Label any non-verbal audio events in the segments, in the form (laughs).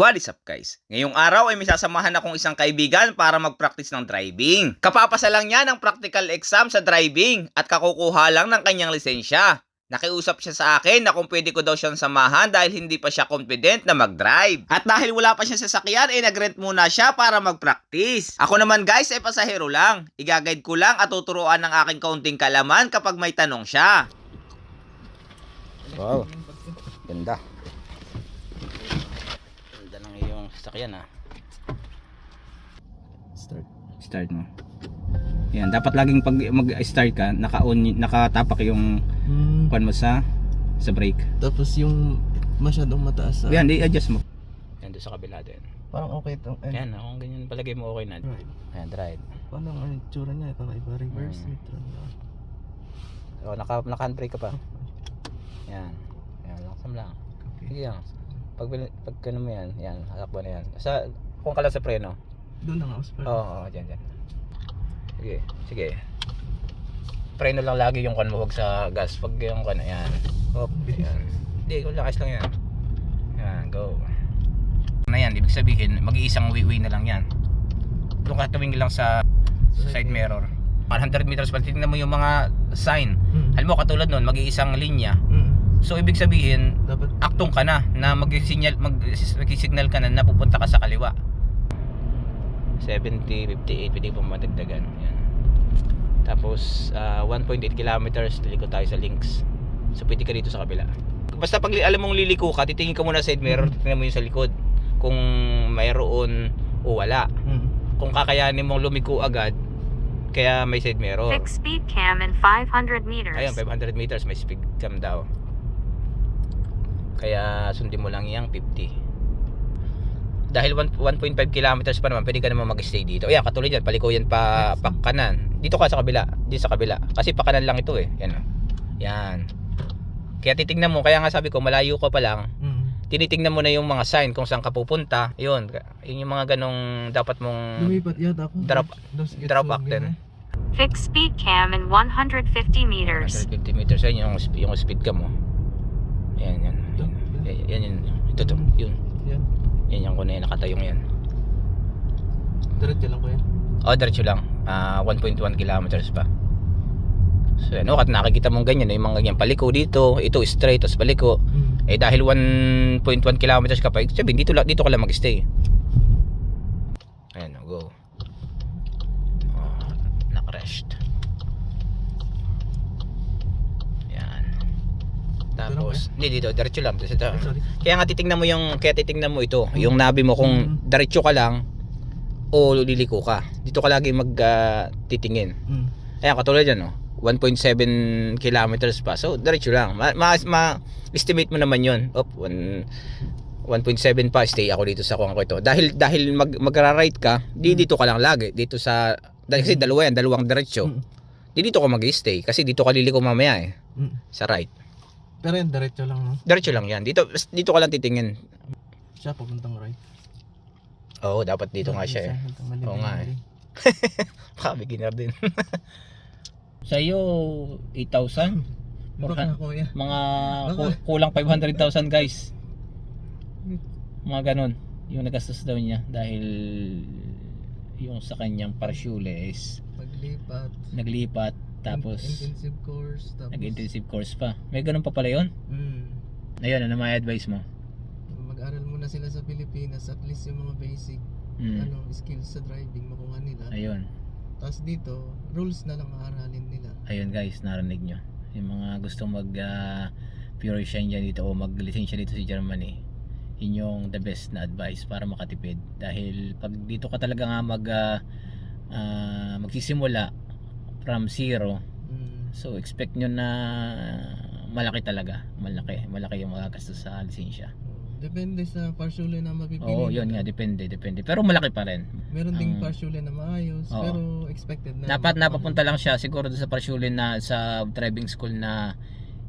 What is up guys? Ngayong araw ay may sasamahan akong isang kaibigan para mag-practice ng driving. Kapapasa lang niya ng practical exam sa driving at kakukuha lang ng kanyang lisensya. Nakiusap siya sa akin na kung pwede ko daw siyang samahan dahil hindi pa siya confident na mag-drive. At dahil wala pa siya sasakyan, ay nag-rent muna siya para mag-practice. Ako naman guys ay pasahero lang. Igaguide ko lang at tuturuan ng aking kaunting kalaman kapag may tanong siya. Wow, ganda. Ganda iyong sasakyan ah. Start. Start mo. Yan, dapat laging pag mag-start ka, naka-on, nakatapak yung Hmm. kwan mo sa sa brake. Tapos yung masyadong mataas sa... Yan, i-adjust mo. Yan doon sa kabila din. Parang okay ito. Eh, Yan, kung ganyan palagay mo okay na. Right. Yan, drive. Paano ang itsura niya? Kakaiba reverse. Hmm. neutral na. O, naka, naka-handbrake ka pa. Yan. Yan, langsam lang. Okay. Sige lang. Pag, pag ano mo yan, yan, hakbo na yan. Sa, kung ka lang sa preno. Doon lang ako sa Oo, oo, dyan, dyan. Sige, sige. Preno lang lagi yung kan mo, wag sa gas. Pag yung kan, yan. Hop, yan. (laughs) Hindi, kung lakas lang yan. Yan, go. Na yan, ibig sabihin, mag-iisang way-way na lang yan. Doon ka tumingin lang sa side mirror. 100 meters pa, tingnan mo yung mga sign. Hmm. Alam mo, katulad nun, mag-iisang linya. Hmm. So, ibig sabihin, Dapat aktong ka na na mag-signal mag mag-signal ka na na pupunta ka sa kaliwa. 70, 58 pwede pa madagdagan. Yan. Tapos ah, 1.8 kilometers liliko tayo sa links. So pwede ka dito sa kabila. Basta pag alam mong liliko ka, titingin ka muna sa side mirror, titingnan mo yung sa likod. Kung mayroon o wala. Hmm. Kung kakayanin mong lumiko agad, kaya may side mirror. Fix speed cam in 500 meters. Ayun, 500 meters may speed cam daw. Kaya sundin mo lang yung 50. Dahil 1 1.5 kilometers pa naman, pwede ka naman mag-stay dito. Ayan, katulad yan, paliko yan pa, pa kanan. Dito ka sa kabila, dito sa kabila. Kasi pa kanan lang ito eh. Yan oh. Yan. Kaya titingnan mo, kaya nga sabi ko, malayo ka pa lang, Hmm. tinitingnan mo na yung mga sign kung saan ka pupunta. Yun, yun yung mga ganong dapat mong Lumipat yata ako. Drop- drop back din. Fix speed cam in 150 meters. 150 meters. Yan yung, yung speed ka mo. Yan, yan. Yan, yan, yan, yan. Ito to. Yun. Yan. Yan yung kuna yung nakatayong yan. Diretso lang ko yan. O, diretso lang. Ah, 1.1 kilometers pa. So, ano, kat nakikita mong ganyan, yung mga ganyan paliko dito, ito straight, tapos paliko. Hmm. Eh, dahil 1.1 kilometers ka pa, sabihin, dito, dito ka lang mag-stay. Ayan, go. Oh, nakrest. Yan. Tapos, hindi dito, diretso lang. Tapos ito. Eh, Sorry. Kaya nga titingnan mo yung kaya titingnan mo ito, yung nabi mo kung Mm. diretso ka lang o liliko ka. Dito ka lagi mag ah, titingin. Hmm. Ayan katulad yan oh. 1.7 kilometers pa. So diretso lang. Ma, ma, ma- mo naman 'yon. Op, one- 1.7 pa stay ako dito sa kuwang ko ito. Dahil dahil mag magra-right ka, di dito ka lang lagi dito sa dahil kasi dalawa yan, dalawang diretso. Hmm. Di dito ka mag-stay kasi dito ka liliko mamaya eh sa right. Pero yan, diretso lang, no? Diretso lang yan. Dito dito ka lang titingin. Siya papuntang right. Oo, dapat dito nga siya eh. Oo nga eh. (laughs) Baka beginner din. Sa iyo, 8,000. Baka. Mga ku- kulang 500,000 guys. Mga ganon. Yung nagastos daw niya dahil yung sa kanyang parsyules Paglipat. naglipat tapos Intensive course. Tapos. nag-intensive course pa. May ganun pa pala yun? Hmm. Ayun, ano may advice mo? Mag-aral muna sila sa Pilipinas. At least yung mga basic Hmm. ano skills sa driving makuha nila. Ayun. Tapos dito, rules na lang aaralin nila. Ayun guys, narinig nyo. Yung mga gustong mag uh, pure shine dyan dito o mag-lisensya dito sa Germany, yun yung the best na advice para makatipid. Dahil pag dito ka talaga nga mag ah, ah, magsisimula from zero, Mm. so expect nyo na malaki talaga. Malaki. Malaki yung magagastos sa lisensya. Depende sa partially na mapipili. Oo, yun nga. Depende, depende. Pero malaki pa rin. Meron ding Ang- partially na maayos, Oo. pero expected na. Dapat napapunta lang siya siguro sa Parsulin na sa driving school na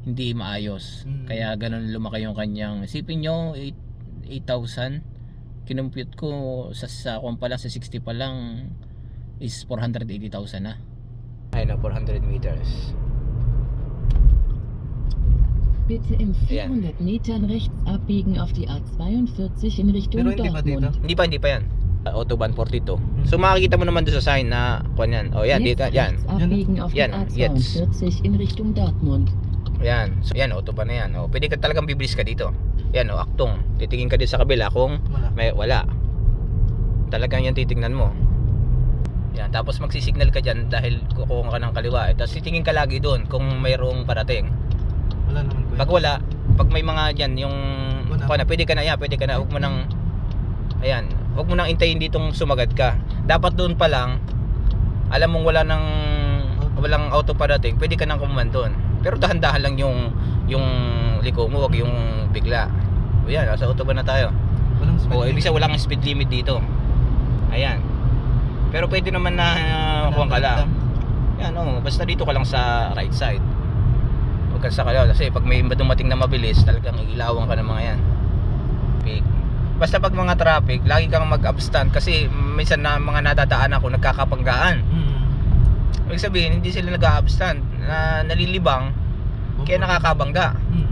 hindi maayos. Mm. Kaya ganun lumaki yung kanyang isipin nyo 8 8,000 kinumpute ko sa sa kung pa lang sa 60 pa lang is 480,000 na. Ay na 400 meters. Bitte in Ayan. 400 Metern rechts abbiegen auf die A42 in Richtung Pero hindi ba dito? Dortmund. Hindi pa, hindi pa yan. Uh, Autobahn 42. So makikita mo naman doon sa sign na kuan yan. Oh, yan dito, Jetzt yan. rechts abbiegen auf Yan, die jetzt. A42 in Richtung Dortmund. Yan. So yan, autobahn na yan. Oh, pwede ka talagang bibilis ka dito. Yan, oh, aktong. Titingin ka din sa kabila kung Wala. may wala. Talagang yan titingnan mo. Yan, tapos magsisignal ka dyan dahil kukuha ka ng kaliwa. Eh, Tapos titingin ka lagi doon kung mayroong parating. Wala naman kuya. Pag wala, pag may mga dyan, yung Wala. kuha na, pwede ka na yan, pwede ka na. Huwag mo nang, ayan, huwag mo nang intayin ditong sumagad ka. Dapat doon pa lang, alam mong wala nang, walang auto parating, pwede ka nang kumuman doon. Pero dahan-dahan lang yung, yung liko mo, wag yung bigla. O yan, nasa auto ba na tayo? Walang speed O, ibig sabihin walang speed limit dito. Ayan. Pero pwede naman na uh, kuha ka lang. Yan, oh, basta dito ka lang sa right side. Huwag ka sa kalaw kasi pag may dumating na mabilis, talagang ilawan ka ng mga yan. Traffic. Basta pag mga traffic, lagi kang mag-abstand kasi minsan na mga nadadaan ako nagkakapanggaan. Mm. Ibig sabihin, hindi sila nag-abstand, na nalilibang, kaya nakakabangga. Mm.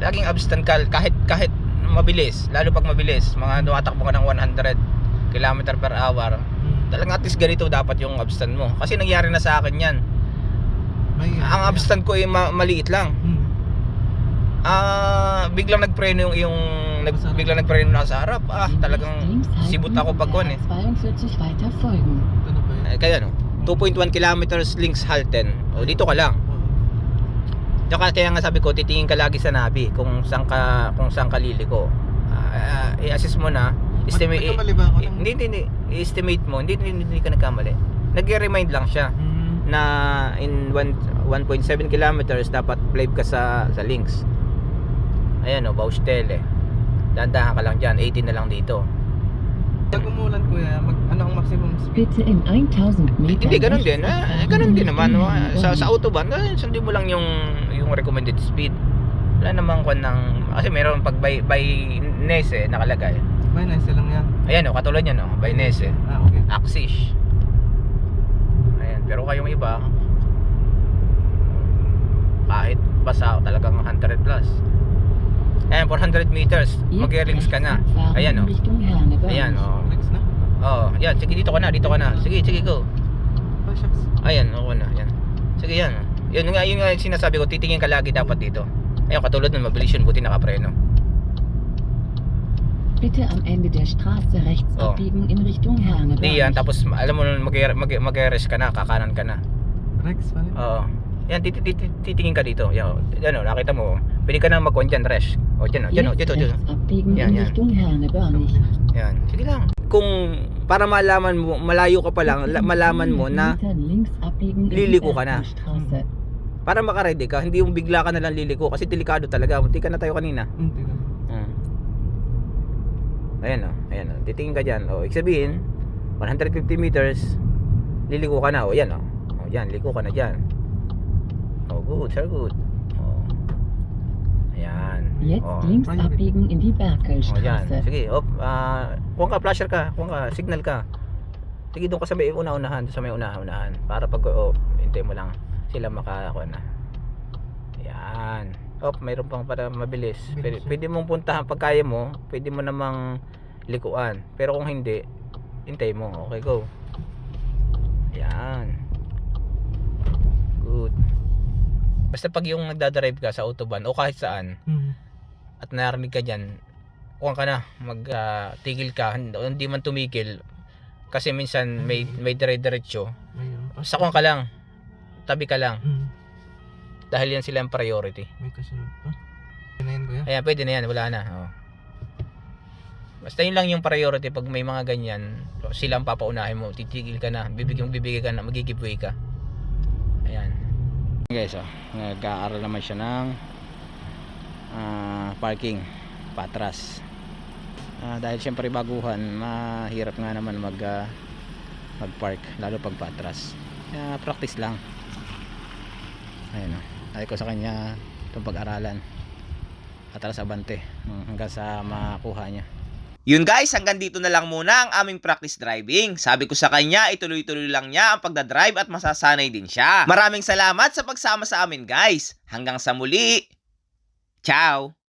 Laging abstand ka kahit kahit mabilis, lalo pag mabilis, mga tumatakbo ka ng 100 km per hour. Talagang at least ganito dapat yung abstand mo. Kasi nangyari na sa akin yan. May, Ang abstand ko ay ma- maliit lang. Mm. Ah, biglang nagpreno yung yung nag, biglang nagpreno na sa harap. Ah, talagang sibot ako pag kuwan eh. und der A42 weiter folgen. Ano ba yun? Eh, Kaya no, 2.1 kilometers links Halten. O dito ka lang. Tsaka kaya nga sabi ko, titingin ka lagi sa nabi kung saan ka kung saan ka liliko. Ah, i-assess mo na. Estimate, Nagkamali ba ako? ng- hindi, hindi, hindi. I-estimate mo. Hindi, hindi, hindi ka nagkamali. Nag-remind lang siya Mm. na in one- 1.7 kilometers dapat flip ka sa sa links. Ayan o, Baustelle. Dandahan ka lang dyan, 18 na lang dito. Pag umulan kuya, mag, ano ang maximum speed? Bitte in 1000 Metern Hindi, ganun din. Ah, abbiegen ganun in din naman. No? Sa, sa autobahn, ah, sundin mo lang yung, yung recommended speed. Wala namang kwan ng... Kasi meron pag by, by Nese nakalagay. May nice lang yan. Ayan o, katulad yan o, by Nese. Ah, okay. Axis. Ayan, pero kayong iba, kahit basa, talagang 100 plus. Ayan, 400 meters, mag-rings ka na. Ayan in o. Richtung Herne Ayan o. Next na. Oh, yan, sige dito ka na, dito ka na. Sige, sige, go. Oh. Ayan, oo na, yan. Sige yan. Yun nga, yun nga yung sinasabi ko, titingin ka lagi dapat dito. Ayun, katulad nun, mabilis yun, buti nakapreno. Bitte am Ende der Straße rechts Oh. abbiegen in Richtung Herne. Hindi yan, tapos alam mo nun, mag- mag- mag-rest ka na, kakanan ka na. Rex pa rin. Oo. Yan, tit- tit- titingin ka dito. Yan, oh. yan o, nakita mo. Pwede ka na mag-on dyan, rest. O, dyan o, dyan o, dito, dito. abbiegen Ja, in ja. Richtung Herne. Yan, sige lang. Kung para malaman mo, malayo ka pa lang, la- malaman mo na liliko ka na. Para makaready ka, hindi yung bigla ka na lang liliko kasi delikado talaga. Munti ka na tayo kanina. Hindi na. Ayan o, ayan o. Titingin ka dyan. O, ibig sabihin, 150 meters, liliko ka na. O, yan o. O, yan, liko ka na dyan. O, good, sir, good. O. Ayan. Jetzt O. links abbiegen in die O, yan. Berkelstraße. Sige, op. ah kuha ka, flasher ka. Kuha ka, signal ka. Sige, doon ka sa may una-unahan. Sa may una-unahan. Para pag, o, hintay mo lang sila makakuha na. Op, mayroon pang para mabilis. Pwede, eh. pwede mong puntahan pag kaya mo. Pwede mo namang likuan. Pero kung hindi, hintay mo. Okay, go. Ayan. Good. Basta pag yung nagdadrive ka sa autobahn o kahit saan, Mm. at narinig ka dyan, kuha ka na, magtigil ka, hindi, man tumigil, kasi minsan may, may dire-diretso, Mayroon pa. basta kuha ka lang, tabi ka lang, Mm. Dahil yan sila ang priority. May kasunod pa. Yun na yun kuya. Ayan, pwede na yan, wala na. Oh. Basta yun lang yung priority pag may mga ganyan, sila ang papaunahin mo, titigil ka na, bibigyan bibigay ka na, magigiveaway ka. Ayan. Guys, oh, nag-aaral naman siya ng ah, parking patras. Ah, dahil siyempre baguhan, mahirap nga naman mag ah, mag-park lalo pag patras. Kaya practice lang. Ayun oh. Ay ko sa kanya itong pag-aralan. Atras abante mm, hanggang sa makuha niya. Yun guys, hanggang dito na lang muna ang aming practice driving. Sabi ko sa kanya, ituloy-tuloy lang niya ang pagdadrive at masasanay din siya. Maraming salamat sa pagsama sa amin guys. Hanggang sa muli. Ciao!